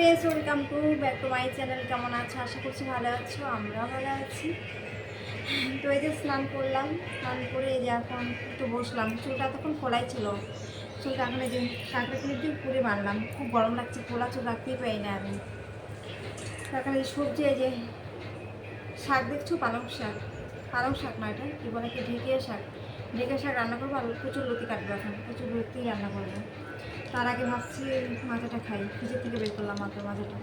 Friends welcome to back to my channel কেমন আছো? আশা করছি ভালো আছো, আমরাও ভালো আছি। তো এই যে স্নান করলাম, স্নান করে এই যে এখন একটু বসলাম। চুলটা তখন খোলাই ছিল। চুলটা এখন এই যে কাঁকড়া ক্লিপ দিয়ে পুড়ে মারলাম। খুব গরম লাগছে, খোলা চুল রাখতেই পারি না আমি। এখন এই সবজি, এই যে শাক দেখছ? পালং শাক। পালং শাক না এটা? কী বলে কি? ঢেকে শাক। ঢেকে শাক রান্না করব আর প্রচুর লতি কাটবে এখন। প্রচুর লতি রান্না করব। তার আগে ভাবছি মাথাটা খাই ফ্রিজের থেকে বের করলাম মাত্র মাথাটা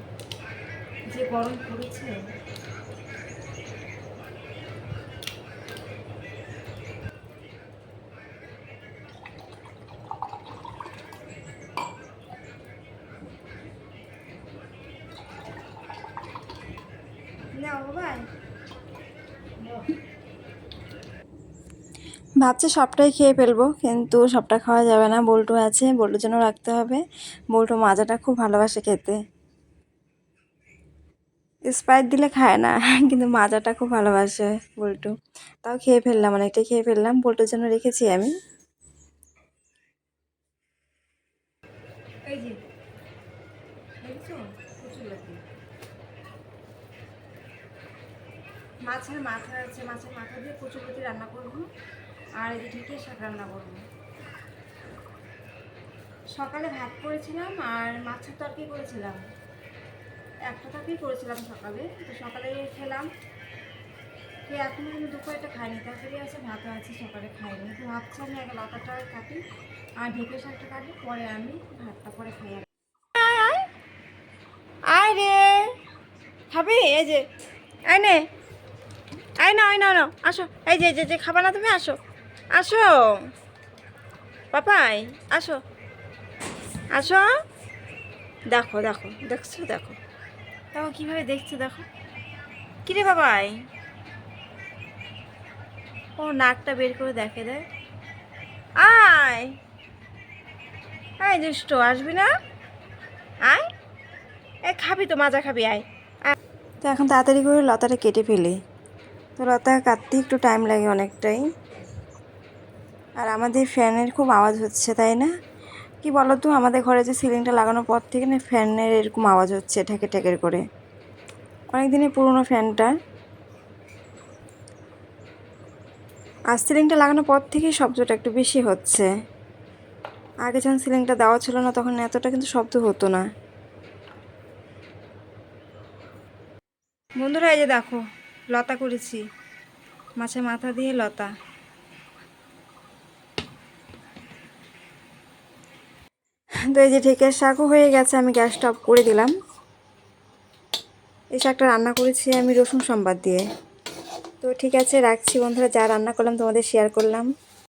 যে গরম পড়েছে। নাও বাবাই ভাবছি সবটাই খেয়ে ফেলব, কিন্তু সবটা খাওয়া যাবে না। বল্টু আছে, বল্টুর জন্য রাখতে হবে। বল্টু মাজাটা খুব ভালোবাসে খেতে। স্প্রাইট দিলে খায় না, কিন্তু মাজাটা খুব ভালোবাসে বল্টু। তাও খেয়ে ফেললাম, অনেকটাই খেয়ে ফেললাম। বল্টুর জন্য রেখেছি আমি। মাছের মাথা আছে, মাছের মাথা দিয়ে কচুপতি রান্না করব। আর যে ঢেকে শাক রান্না করব? সকালে ভাত করেছিলাম আর মাছের তরকারি করেছিলাম। একটা তরকারি করেছিলাম সকালে, তো সকালে খেলাম। খেয়ে এখনও কিন্তু দুপুরটা খাইনি তরকারি আছে, ভাতও আছে, সকালে খাইনি। তো ভাবছি আমি আগে লতাটা কাটি আর ঢেকে শাকটা কাটি পরে আমি ভাতটা পরে খাই। আয় রে। খাবি? এই যে, আয় নে। আয় না আয় না আসো। যে, এই যে যে খাবা না তুমি, আসো। আসো। পাপাই, আসো। আসো। দেখো দেখো, দেখছ, দেখো। দেখো, কীভাবে দেখছ, দেখো। কিরে বাবাই ও নাকটা বের করে দেখে দেয়। আয়। আয় দুষ্ট, আসবি না? আয়। এ, খাবি তো, মাজা খাবি, আয়। তো এখন তাড়াতাড়ি করে লতাটা কেটে ফেলি। তো লতা কাটতে একটু টাইম লাগে অনেকটাই। আর আমাদের ফ্যানের খুব আওয়াজ হচ্ছে, তাই না? কি বলো তো আমাদের ঘরে যে সিলিংটা লাগানোর পর থেকে না ফ্যানের এরকম আওয়াজ হচ্ছে, ঠেকে ঠেকের করে। অনেক দিনের পুরনো ফ্যানটা। আর সিলিংটা লাগানোর পর থেকেই শব্দটা একটু বেশি হচ্ছে। আগে যখন সিলিংটা দেওয়া ছিল না, তখন এতটা কিন্তু শব্দ হতো না। বন্ধুরা, এই যে দেখো, লতা করেছি। মাছের মাথা দিয়ে লতা। তো এই যে ঢেকের শাকও হয়ে গেছে, আমি গ্যাসটা অফ করে দিলাম। এই শাকটা রান্না করেছি আমি রসুন সম্বাদ দিয়ে। তো ঠিক আছে, রাখছি বন্ধুরা, যা রান্না করলাম তোমাদের শেয়ার করলাম।